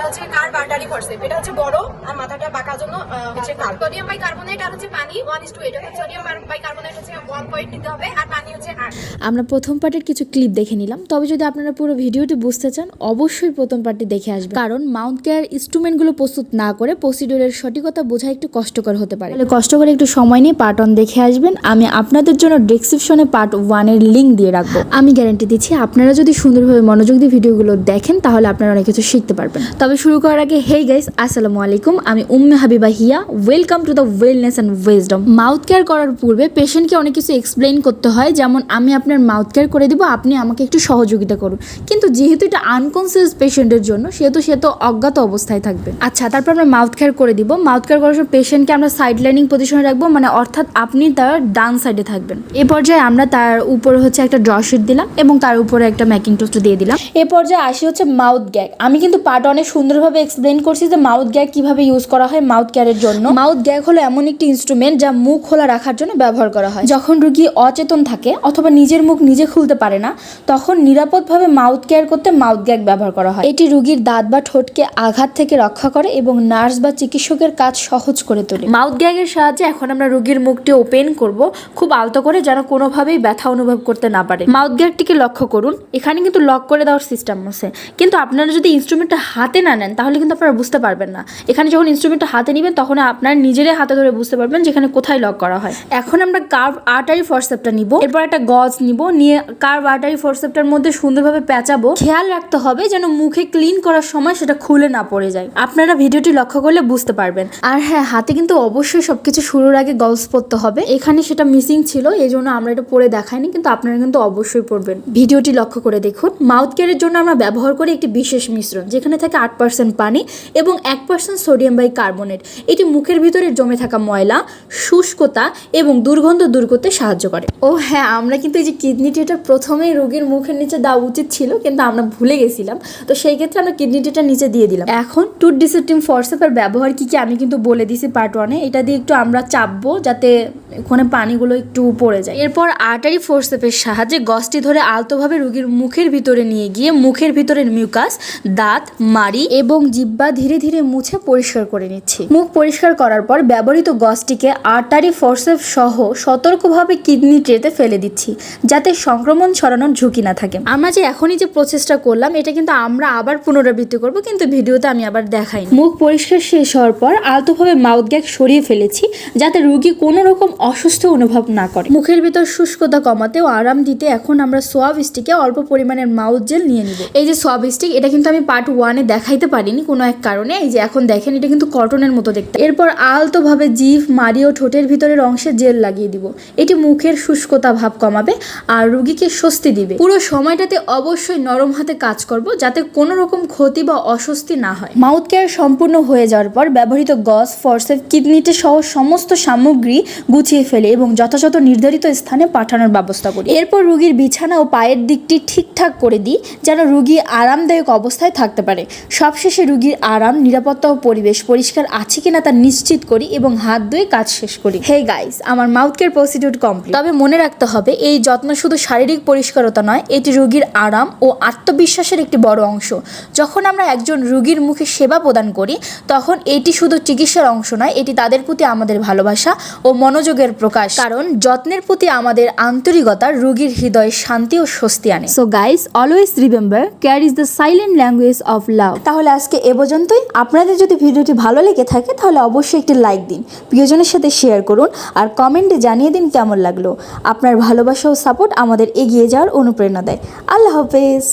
এটা হচ্ছে কার artery forcep এটা হচ্ছে বড় আর মাথাটা বাঁকার জন্য হচ্ছে কার্ব সোডিয়াম বাই কার্বনেট আর হচ্ছে পানি ওয়ান ইস টু এটা সোডিয়াম বাই কার্বনেট হচ্ছে ওয়ান পয়েন্ট দিতে হবে, আর পানি আমরা প্রথম পার্টের কিছু ক্লিপ দেখে নিলাম। তবে যদি আপনারা পুরো ভিডিওটি বুঝতে চান, অবশ্যই প্রথম পার্টটি দেখে আসবেন। কারণ মাউন্ট কেয়ার ইনস্ট্রুমেন্টগুলো প্রস্তুত না করে প্রসিডিউরের সঠিকতা বোঝা একটু কষ্টকর হতে পারে। তাহলে কষ্ট করে একটু সময় নিয়ে পার্ট ওয়ান দেখে আসবেন। আমি আপনাদের জন্য ডেসক্রিপশনে পার্ট ওয়ানের লিঙ্ক দিয়ে রাখব। আমি গ্যারান্টি দিচ্ছি, আপনারা যদি সুন্দরভাবে মনোযোগ দিয়ে ভিডিওগুলো দেখেন, তাহলে আপনারা অনেক কিছু শিখতে পারবেন। তবে শুরু করার আগে হেই গাইস আসসালামু আলাইকুম। আমি Umme Habiba Hiya. Welcome to the wellness and wisdom mouth care করার পূর্বে পেশেন্টকে অনেক কিছু এক্সপ্লেইন করতে হয়। যেমন আমি আপনার মাউথ কেয়ার করে দিব, আপনি আমাকে একটু সহযোগিতা করুন। কিন্তু যেহেতু এটা আনকনসিয়াস পেশেন্টের জন্য, সেহেতু সে তো অজ্ঞাত অবস্থায় থাকবে। আচ্ছা তারপর আমরা মাউথ কেয়ার করে দিব। মাউথ কেয়ার করার সময় পেশেন্টকে আমরা সাইড লাইনিং পজিশনে রাখব মানে অর্থাৎ আপনি তার ডান সাইডে থাকবেন। এ পর্যায়ে আমরা তার উপরে হচ্ছে একটা ড্রশিট দিলাম এবং তার উপরে একটা ম্যাকিং টোস্ট দিয়ে দিলাম। এ পর্যায়ে আসি হচ্ছে মাউথ গ্যাগ আমি কিন্তু পার্ট অনেক সুন্দরভাবে এক্সপ্লেন করছি যে মাউথ গ্যাগ কীভাবে ইউজ করা হয় মাউথ কেয়ারের জন্য। মাউথ গ্যাগ হলো এমন একটি ইনস্ট্রুমেন্ট যা মুখ খোলা রাখার জন্য ব্যবহার করা হয়। যখন রুগী অচেতন থাকে অথবা নিজের মুখ নিজে খুলতে পারে না, তখন নিরাপদভাবে মাউথ কেয়ার করতে মাউথ গ্যাগ ব্যবহার করা হয়। এটি রুগীর দাঁত বা ঠোঁটকে আঘাত থেকে রক্ষা করে এবং নার্স বা চিকিৎসকের কাজ সহজ করে তোলে। মাউথ গ্যাগের সাহায্যে এখন আমরা রুগীর মুখটি ওপেন করব, খুব আলতো করে যেন কোনোভাবেই ব্যথা অনুভব করতে না পারে। মাউথ গ্যাগটিকে লক্ষ্য করুন, এখানে কিন্তু লক করে দেওয়ার সিস্টেম আছে। কিন্তু আপনারা যদি ইনস্ট্রুমেন্টটা হাতে না নেন, তাহলে কিন্তু আপনারা বুঝতে পারবেন না। এখানে যখন ইনস্ট্রুমেন্টটা হাতে নেবেন, তখন আপনার নিজেরাই হাতে ধরে বুঝতে পারবেন যেখানে কোথায় লক করা হয়। এখন আমরা কার্ভ আর্টারি ফরসেপটা নিব। এরপর একটা গজ নিব, নিয়ে কার আর্টারি ফরসেপটার মধ্যে সুন্দরভাবে পেঁচাবো খেয়াল রাখতে হবে যেন মুখে ক্লিন করার সময় সেটা খুলে না পড়ে যায়। আপনারা ভিডিওটি লক্ষ্য করলে বুঝতে পারবেন। আর হ্যাঁ হাতে কিন্তু অবশ্যই সবকিছু শুরুর আগে গলস পরতে হবে। এখানে সেটা মিসিং ছিল এই জন্য আমরা এটা পরে দেখাইনি, কিন্তু আপনারা কিন্তু অবশ্যই পড়বেন ভিডিওটি লক্ষ্য করে দেখুন। মাউথ কেয়ারের জন্য আমরা ব্যবহার করি একটি বিশেষ মিশ্রণ, যেখানে থাকে আট পার্সেন্ট পানি এবং এক পার্সেন্ট সোডিয়াম বাই কার্বনেট এটি মুখের ভিতরে জমে থাকা ময়লা, শুষ্কতা এবং দুর্গন্ধ দূর করতে সাহায্য করে। ও হ্যাঁ আমরা কিন্তু এই যে কিডনি টিটা প্রথমেই রোগীর মুখের নিচে দেওয়া উচিত ছিল, কিন্তু আমরা ভুলে গেছিলাম। তো সেই ক্ষেত্রে আমরা কিডনি টিটা নিচে দিয়ে দিলাম। এখন টুথ ডিসেপ্টিম ফরসেপের ব্যবহার কি কি আমি কিন্তু বলে দিছি পার্ট ওয়ানে এটা দিয়ে একটু আমরা চাপবো যাতে ওখানে পানিগুলো একটু পড়ে যায়। এরপর আর্টারি ফোর্সেপের সাহায্যে গসটি ধরে আলতোভাবে রোগীর মুখের ভিতরে নিয়ে গিয়ে মুখের ভিতরের মিউকাস দাঁত, মাড়ি এবং জিব্বা ধীরে ধীরে মুছে পরিষ্কার করে নিচ্ছি। মুখ পরিষ্কার করার পর ব্যবহৃত গসটিকে আর্টারি ফোর্সেপ সহ সতর্কভাবে কিডনি ট্রেতে ফেলে দিচ্ছি যাতে সংক্রমণ ছড়ানোর ঝুঁকি না থাকে। আমরা যে এখনই যে প্রসেসটা করলাম, এটা কিন্তু আমরা আবার পুনরাবৃত্তি করব, কিন্তু ভিডিওতে আমি আবার দেখাই মুখ পরিষ্কার শেষ হওয়ার পর আলতোভাবে মাউথ গ্যাগ সরিয়ে ফেলেছি, যাতে রুগী কোনো রকম অসুস্থ অনুভব না করে। মুখের ভিতর শুষ্কতা কমাতে ও আরাম দিতে এখন আমরা সোয়াব স্টিকে অল্প পরিমাণের মাউথ জেল নিয়ে নিব। এই যে সোয়াব স্টিক এটা কিন্তু আমি পার্ট ওয়ানে দেখাইতে পারিনি কোনো এক কারণে, এই যে এখন দেখেন, এটা কিন্তু কটনের মতো দেখতে। এরপর আলতোভাবে জিভ মারি ও ঠোঁটের ভিতরের অংশে জেল লাগিয়ে দিব। এটি মুখের শুষ্কতা ভাব কমাবে আর রুগীকে স্বস্তি দিবে। পুরো সময়টাতে অবশ্যই নরম হাতে কাজ করব যাতে কোনো রকম ক্ষতি বা অস্বস্তি না হয়। মাউথ কেয়ার সম্পূর্ণ হয়ে যাওয়ার পর ব্যবহৃত গস, ফর্সেপ, কিডনিতে সহ সমস্ত সামগ্রী গুছিয়ে ফেলে এবং যথাযথ নির্ধারিত স্থানে পাঠানোর ব্যবস্থা করি। এরপর রুগীর বিছানা ও পায়ের দিকটি ঠিকঠাক করে দিই যেন রুগী আরামদায়ক অবস্থায় থাকতে পারে। সবশেষে রুগীর আরাম, নিরাপত্তা ও পরিবেশ পরিষ্কার আছে কিনা তা নিশ্চিত করি এবং হাত ধুয়ে কাজ শেষ করি। হে গাইস আমার মাউথ কেয়ার প্রসিডিউর কমপ্লিট তবে মনে রাখতে হবে এই যত্ন শুধু শারীরিক পরিষ্কারতা নয় এটি রোগীর আরাম ও আত্মবিশ্বাসের একটি বড় অংশ। যখন আমরা একজন রুগীর মুখে সেবা প্রদান করি তখন এটি শুধু চিকিৎসার অংশ নয় এটি তাদের প্রতি আমাদের ভালোবাসা ও মনোযোগের প্রকাশ। কারণ যত্নের প্রতি আমাদের আন্তরিকতা রুগীর হৃদয়ে শান্তি ও স্বস্তি আনে। So guys always remember care is the silent language of love তাহলে আজকে এ পর্যন্তই। আপনাদের যদি ভিডিওটি ভালো লেগে থাকে তাহলে অবশ্যই একটি লাইক দিন প্রিয়জনের সাথে শেয়ার করুন আর কমেন্টে জানিয়ে দিন কেমন লাগল। আপনার ভালোবাসা ও সাপোর্ট আমাদের এগিয়ে যাওয়ার অনুপ্রেরণা দেয়। আল্লাহ হাফেজ।